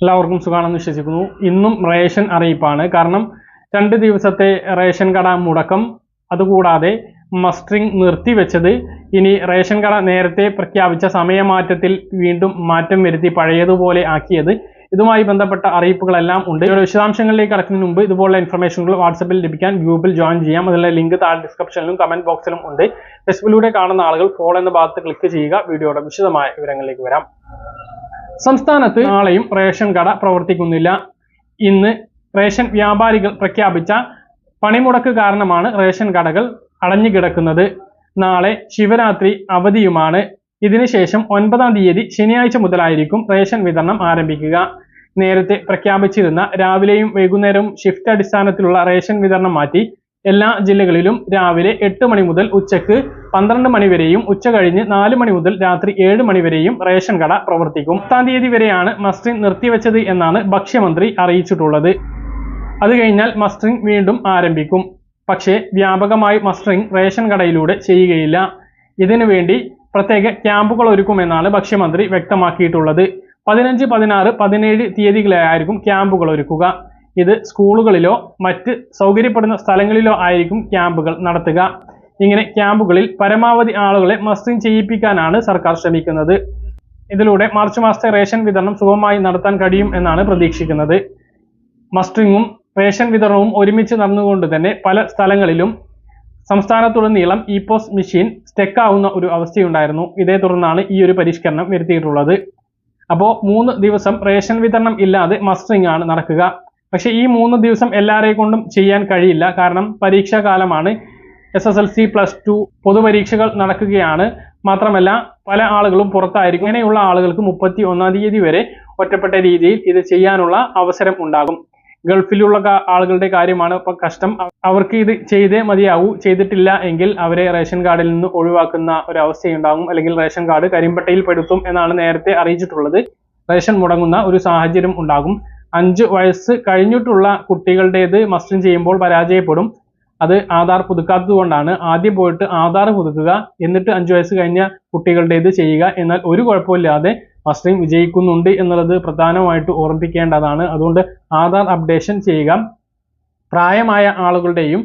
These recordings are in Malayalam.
എല്ലാവർക്കും സുഖമാണെന്ന് വിശ്വസിക്കുന്നു. ഇന്നും റേഷൻ അറിയിപ്പാണ്. കാരണം രണ്ട് ദിവസത്തെ റേഷൻ കട മുടക്കം അതുകൂടാതെ മസ്റ്ററിംഗ് നിർത്തിവെച്ചത് ഇനി റേഷൻ കട നേരത്തെ പ്രഖ്യാപിച്ച സമയമാറ്റത്തിൽ വീണ്ടും മാറ്റം വരുത്തി പഴയതുപോലെ ആക്കിയത്. ഇതുമായി ബന്ധപ്പെട്ട അറിയിപ്പുകളെല്ലാം ഉണ്ട്. വിശദാംശങ്ങളിലേക്ക് കടക്കുന്നതിന് മുമ്പ് ഇതുപോലുള്ള ഇൻഫർമേഷനുകൾ വാട്സപ്പിൽ ലഭിക്കാൻ ഗ്രൂപ്പിൽ ജോയിൻ ചെയ്യാം. അതിലെ ലിങ്ക് താഴെ ഡിസ്ക്രിപ്ഷനിലും കമന്റ് ബോക്സിലും ഉണ്ട്. ഫേസ്ബുക്കിലൂടെ കാണുന്ന ആളുകൾ ഫോളോ എന്ന ഭാഗത്ത് ക്ലിക്ക് ചെയ്യുക. വീഡിയോയുടെ വിശദമായ വിവരങ്ങളിലേക്ക് വരാം. സംസ്ഥാനത്ത് നാളെയും റേഷൻ കട പ്രവർത്തിക്കുന്നില്ല. ഇന്ന് റേഷൻ വ്യാപാരികൾ പ്രഖ്യാപിച്ച പണിമുടക്ക് കാരണമാണ് റേഷൻ കടകൾ അടഞ്ഞു കിടക്കുന്നത്. നാളെ ശിവരാത്രി അവധിയുമാണ്. ഇതിനുശേഷം ഒൻപതാം തീയതി ശനിയാഴ്ച മുതലായിരിക്കും റേഷൻ വിതരണം ആരംഭിക്കുക. നേരത്തെ പ്രഖ്യാപിച്ചിരുന്ന രാവിലെയും വൈകുന്നേരവും ഷിഫ്റ്റ് അടിസ്ഥാനത്തിലുള്ള റേഷൻ വിതരണം മാറ്റി എല്ലാ ജില്ലകളിലും രാവിലെ എട്ട് മണി മുതൽ ഉച്ചയ്ക്ക് പന്ത്രണ്ട് മണി വരെയും ഉച്ച കഴിഞ്ഞ് നാല് മണി മുതൽ രാത്രി ഏഴ് മണി വരെയും റേഷൻ കട പ്രവർത്തിക്കും. പത്താം തീയതി വരെയാണ് മസ്റ്ററിംഗ് നിർത്തിവെച്ചത് എന്നാണ് ഭക്ഷ്യമന്ത്രി അറിയിച്ചിട്ടുള്ളത്. അത് കഴിഞ്ഞാൽ മസ്റ്ററിംഗ് വീണ്ടും ആരംഭിക്കും. പക്ഷേ വ്യാപകമായി മസ്റ്ററിംഗ് റേഷൻ കടയിലൂടെ ചെയ്യുകയില്ല. ഇതിനു വേണ്ടി പ്രത്യേക ക്യാമ്പുകൾ ഒരുക്കുമെന്നാണ് ഭക്ഷ്യമന്ത്രി വ്യക്തമാക്കിയിട്ടുള്ളത്. പതിനഞ്ച് പതിനാറ് പതിനേഴ് തീയതികളിലായിരിക്കും ക്യാമ്പുകൾ ഒരുക്കുക. ഇത് സ്കൂളുകളിലോ മറ്റ് സൗകര്യപ്പെടുന്ന സ്ഥലങ്ങളിലോ ആയിരിക്കും ക്യാമ്പുകൾ നടത്തുക. ഇങ്ങനെ ക്യാമ്പുകളിൽ പരമാവധി ആളുകളെ മസ്റ്ററിംഗ് ചെയ്യിപ്പിക്കാനാണ് സർക്കാർ ശ്രമിക്കുന്നത്. ഇതിലൂടെ മാർച്ച് മാസത്തെ റേഷൻ വിതരണം സുഗമമായി നടത്താൻ കഴിയും എന്നാണ് പ്രതീക്ഷിക്കുന്നത്. മസ്റ്ററിങ്ങും റേഷൻ വിതരണവും ഒരുമിച്ച് നടന്നുകൊണ്ട് തന്നെ പല സ്ഥലങ്ങളിലും സംസ്ഥാനത്തുടനീളം ഇ പോസ് മെഷീൻ സ്റ്റെക്കാവുന്ന ഒരു അവസ്ഥയുണ്ടായിരുന്നു. ഇതേ തുടർന്നാണ് ഈ ഒരു പരിഷ്കരണം വരുത്തിയിട്ടുള്ളത്. അപ്പോൾ മൂന്ന് ദിവസം റേഷൻ വിതരണം ഇല്ലാതെ മസ്റ്ററിംഗ് ആണ് നടക്കുക. പക്ഷേ ഈ മൂന്ന് ദിവസം എല്ലാവരെയും കൊണ്ടും ചെയ്യാൻ കഴിയില്ല. കാരണം പരീക്ഷാ കാലമാണ് S S L C plus two പൊതുപരീക്ഷകൾ നടക്കുകയാണ്. മാത്രമല്ല പല ആളുകളും പുറത്തായിരിക്കും. ഇങ്ങനെയുള്ള ആളുകൾക്ക് മുപ്പത്തി ഒന്നാം തീയതി വരെ ഒറ്റപ്പെട്ട രീതിയിൽ ഇത് ചെയ്യാനുള്ള അവസരം ഉണ്ടാകും. ഗൾഫിലുള്ള ആളുകളുടെ കാര്യമാണ് ഇപ്പൊ കഷ്ടം. അവർക്ക് ഇത് ചെയ്തേ മതിയാവൂ. ചെയ്തിട്ടില്ല എങ്കിൽ അവരെ റേഷൻ കാർഡിൽ നിന്ന് ഒഴിവാക്കുന്ന ഒരു അവസ്ഥയുണ്ടാകും അല്ലെങ്കിൽ റേഷൻ കാർഡ് കരിമ്പട്ടയിൽ പെടുത്തും എന്നാണ് നേരത്തെ അറിയിച്ചിട്ടുള്ളത്. റേഷൻ മുടങ്ങുന്ന ഒരു സാഹചര്യം ഉണ്ടാകും. അഞ്ച് വയസ്സ് കഴിഞ്ഞിട്ടുള്ള കുട്ടികളുടേത് മസ്റ്ററിങ് ചെയ്യുമ്പോൾ പരാജയപ്പെടും. അത് ആധാർ പുതുക്കാത്തത് കൊണ്ടാണ് ആദ്യം പോയിട്ട് ആധാർ പുതുക്കുക എന്നിട്ട് അഞ്ച് വയസ്സ് കഴിഞ്ഞ കുട്ടികളുടെ കുട്ടികളുടേത് ചെയ്യുക. എന്നാൽ ഒരു കുഴപ്പമില്ലാതെ മസ്ലിം വിജയിക്കുന്നുണ്ട് എന്നുള്ളത് പ്രധാനമായിട്ട് ഓർമ്മിപ്പിക്കേണ്ടതാണ്. അതുകൊണ്ട് ആധാർ അപ്ഡേഷൻ ചെയ്യുക. പ്രായമായ ആളുകളുടെയും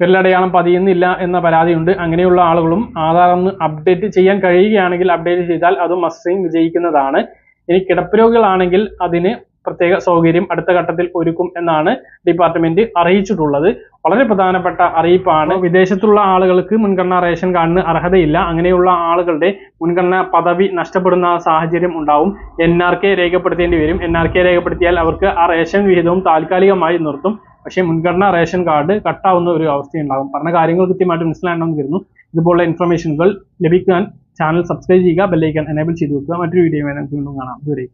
വിരലടയാളം പതിയുന്നില്ല എന്ന പരാതിയുണ്ട്. അങ്ങനെയുള്ള ആളുകളും ആധാർ ഒന്ന് അപ്ഡേറ്റ് ചെയ്യാൻ കഴിയുകയാണെങ്കിൽ അപ്ഡേറ്റ് ചെയ്താൽ അതും മസ്ലിം വിജയിക്കുന്നതാണ്. ഇനി കിടപ്പ് രോഗികളാണെങ്കിൽ അതിന് പ്രത്യേക സൗകര്യം അടുത്ത ഘട്ടത്തിൽ ഒരുക്കും എന്നാണ് ഡിപ്പാർട്ട്മെന്റ് അറിയിച്ചിട്ടുള്ളത്. വളരെ പ്രധാനപ്പെട്ട അറിയിപ്പാണ്. വിദേശത്തുള്ള ആളുകൾക്ക് മുൻഗണനാ റേഷൻ കാർഡിന് അർഹതയില്ല. അങ്ങനെയുള്ള ആളുകളുടെ മുൻഗണനാ പദവി നഷ്ടപ്പെടുന്ന സാഹചര്യം ഉണ്ടാവും. എൻ ആർ കെ രേഖപ്പെടുത്തേണ്ടി വരും. എൻ ആർ കെ രേഖപ്പെടുത്തിയാൽ അവർക്ക് ആ റേഷൻ വിഹിതവും താൽക്കാലികമായി നിർത്തും. പക്ഷേ മുൻഗണനാ റേഷൻ കാർഡ് കട്ടാവുന്ന ഒരു അവസ്ഥയുണ്ടാകും. പറഞ്ഞ കാര്യങ്ങൾ കൃത്യമായിട്ട് മനസ്സിലാണെന്ന് കരുതുന്നു. ഇതുപോലുള്ള ഇൻഫർമേഷനുകൾ ലഭിക്കാൻ ചാനൽ സബ്സ്ക്രൈബ് ചെയ്യുക ബെല്ലൈക്കൻ എനേബിൾ ചെയ്ത് വെക്കുക. മറ്റൊരു വീഡിയോ വീണ്ടും കാണാം. ഇതുവരെ